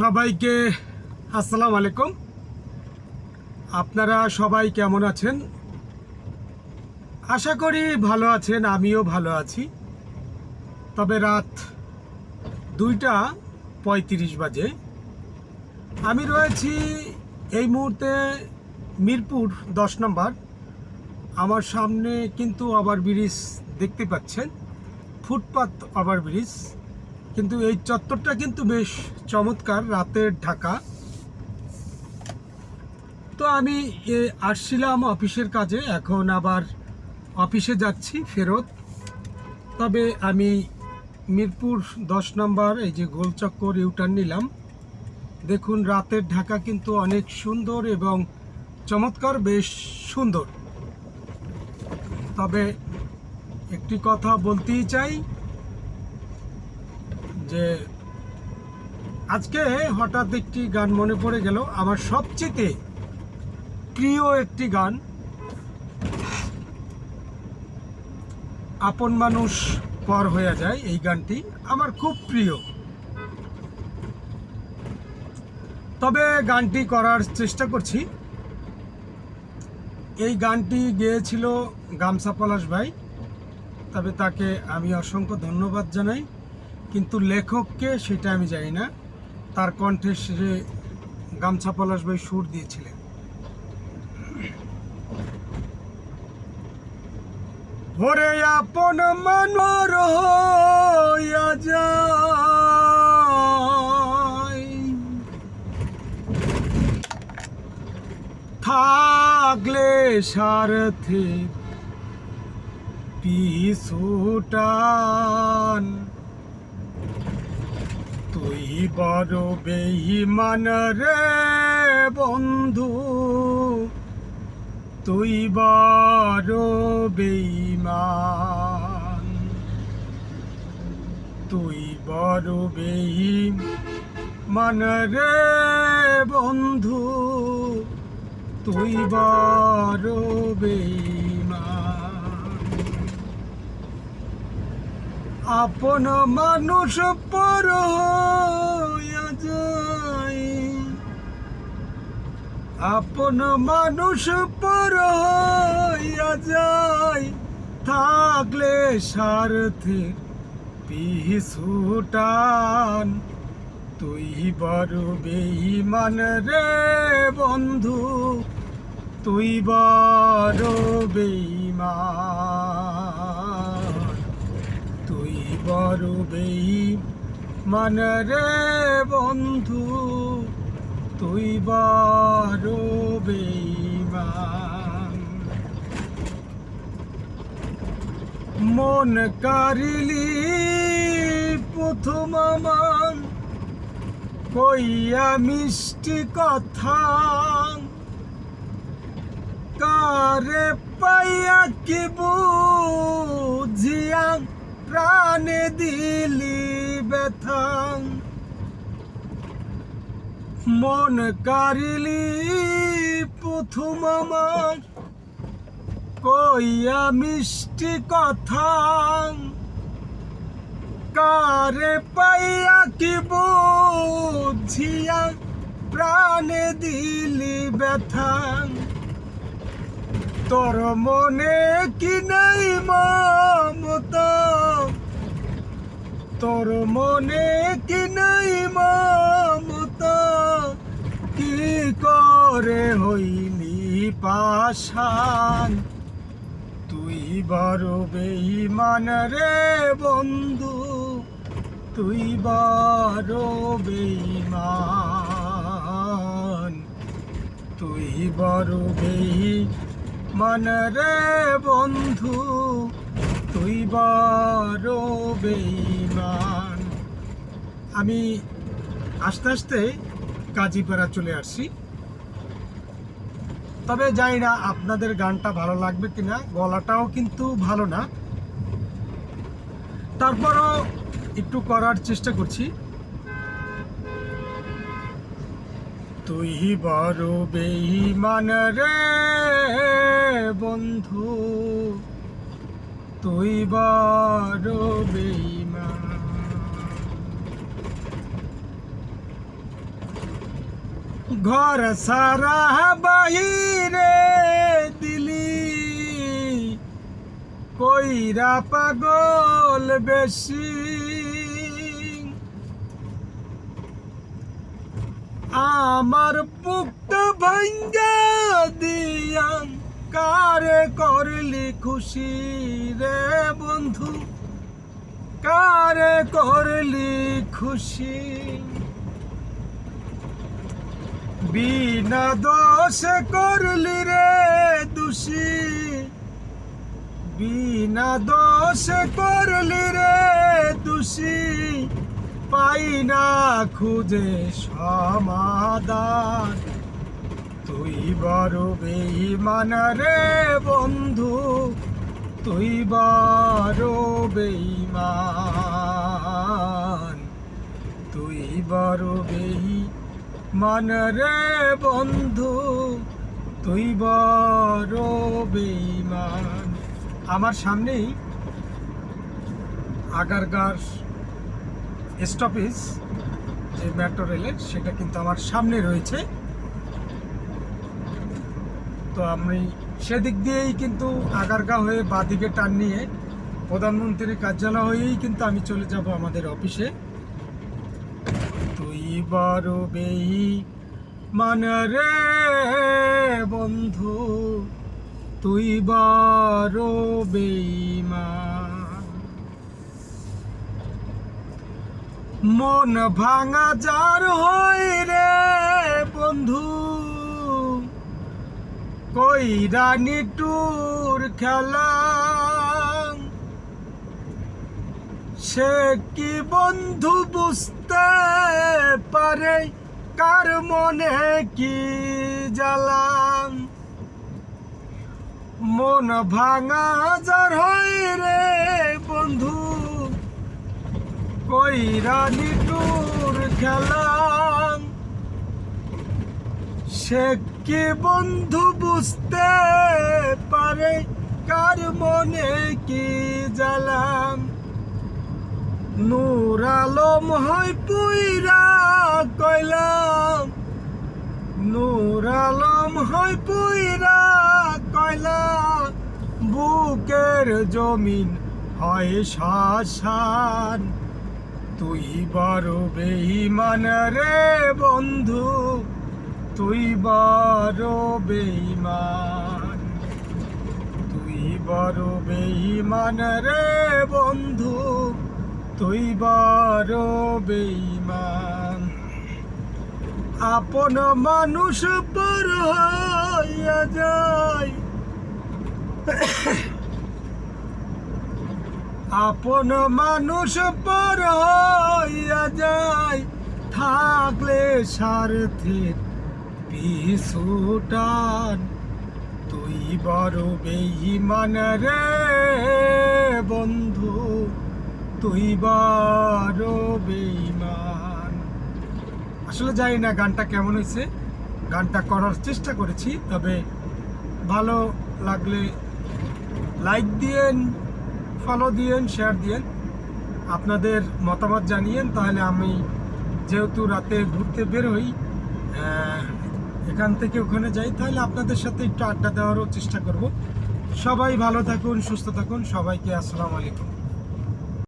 সবাইকে আসসালামু আলাইকুম। আপনারা সবাই কেমন আছেন? আশা করি ভালো আছেন, আমিও ভালো আছি। তবে রাত দুইটা পঁয়ত্রিশ বাজে। আমি রয়েছি এই মুহূর্তে মিরপুর দশ নম্বর। আমার সামনে কিন্তু ওভার ব্রিজ দেখতে পাচ্ছেন, ফুটপাত ওভার ব্রিজ কিন্তু এই চত্বরটা কিন্তু বেশ চমৎকার রাতের ঢাকা। তো আমি আসছিলাম অফিসের কাজে, এখন আবার অফিসে যাচ্ছি ফেরত। তবে আমি মিরপুর দশ নম্বর, এই যে গোলচক্কর ইউটার্ন নিলাম। দেখুন, রাতের ঢাকা কিন্তু অনেক সুন্দর এবং চমৎকার, বেশ সুন্দর। তবে একটি কথা বলতেই চাই যে আজকে হঠাৎ একটি গান মনে পড়ে গেল। আমার সবচেয়ে প্রিয় একটি গান। আপন মানুষ পর হয়ে যায় এই গানটি। আমার খুব প্রিয়। তবে গানটি করার চেষ্টা করছি। এই গানটি গেয়েছিল গামছা পলাশ ভাই। তবে তাকে আমি অসংখ্য ধন্যবাদ জানাই। কিন্তু লেখককে সেটা আমি জানি না। তার কণ্ঠে সে গামছা পলাশ ভাই সুর দিয়েছিলেন। ওরে আপন মনোর থাকলে সারথে পিছুটান তুই বড় বেইমান রে বন্ধু। তুই বড় বেইমান তুই বড় বেইমান রে বন্ধু। তুই বড় বেইমান আপন মানুষ পর। আপন মানুষ পর হইয়া থাকলে স্বার্থে পিছুটান তুই বড় বেইমান রে বন্ধু, তুই বড় বেইমান তুই বড় বেইমান রে বন্ধু। তুই বড় বেইমান মন কারিলি প্রথম আমার কইয়া মিষ্টি কথা। কারে পাইয়া কি বুঝিয়া প্রাণে দিলি ব্যথাং। মন কারিলি প্রথম আমার। কইয়া মিষ্টি কথা? কারে পাইয়া কি বুঝিয়া প্রাণে দিলি ব্যথা? তোর মনে কি নাই মমতা? তোর মনে কি নাই মমতা কি করে হইলি পাশান তুই বড় বেইমান রে বন্ধু, তুই বড় বেইমান তুই বড় বেইমান রে বন্ধু, তুই বড় বেইমান আমি আস্তে আস্তে কাজীপাড়া চলে আসছি। তবে জানি না আপনাদের গানটা ভালো লাগবে কিনা, গলাটাও কিন্তু ভালো না। তারপরও একটু করার চেষ্টা করছি। তুই বড় বেইমান রে বন্ধু, তুই বড় বেইমান ঘর সারা বাহিরে দিলি। কইরা পাগল বেশি। আমার বুকটা ভাঙ্গা দিয়া কারে করলি খুশি রে বন্ধু? কারে করলি খুশি? বিনা দোষ করলি রে দোষী। বিনা দোষ করলি রে দোষী। পাই না খুঁজে সমাধান তুই বড় বেইমান রে বন্ধু। তুই বড় বেইমান তুই বড় বেইমান রে বন্ধু, তুই বড় বেইমান আমার সামনেই আগারগার স্টপেজ, যে মেট্রো রেলের সেটা কিন্তু আমার সামনে রয়েছে। তো আমি সেদিক দিয়েই কিন্তু আগারগা হয়ে বাদিকে টান নিয়ে প্রধানমন্ত্রীর কার্যালয় হয়েই কিন্তু আমি চলে যাব আমাদের অফিসে। বড় বেই মান রে বন্ধু, তুই বড় বেইমান। মন ভাঙা যার হয় রে বন্ধু কই রানী টুর খেলা সে কি বন্ধু বুঝতে পারে? কার মনে কি জ্বালাম? মন ভাঙা যার হয় রে বন্ধু। কই রানী টুর খেলা সে কি বন্ধু বুঝতে পারে? কার মনে কি জ্বালাম? নূর আলম হয় পুইরা কইলাম নূর আলম হয় পুইরা কইলাম বুকের জমিন হয় শ্মশান। তুই বড় বেইমান রে বন্ধু, তুই বড় বেইমান তুই বড় বেইমান রে বন্ধু তুই বড় বেইমান আপন মানুষ পর যায়। আপন মানুষ পর যায়। থাকলে স্বার্থের পিছুটান তুই বড় বেইমান রে বন্ধু। তুই বড় বেইমান আসলে জানি না গানটা কেমন হয়েছে। গানটা করার চেষ্টা করেছি, তবে ভালো লাগলে লাইক দিয়েন ফলো দিয়েন শেয়ার দিয়েন। আপনাদের মতামত জানিয়েন, তাহলে আমি যেহেতু রাতে ঘুরতে বেরোই এখান থেকে ওখানে যাই, তাহলে আপনাদের সাথে একটু আড্ডা দেওয়ারও চেষ্টা করব। সবাই ভালো থাকুন, সুস্থ থাকুন। সবাইকে আসসালামু আলাইকুম।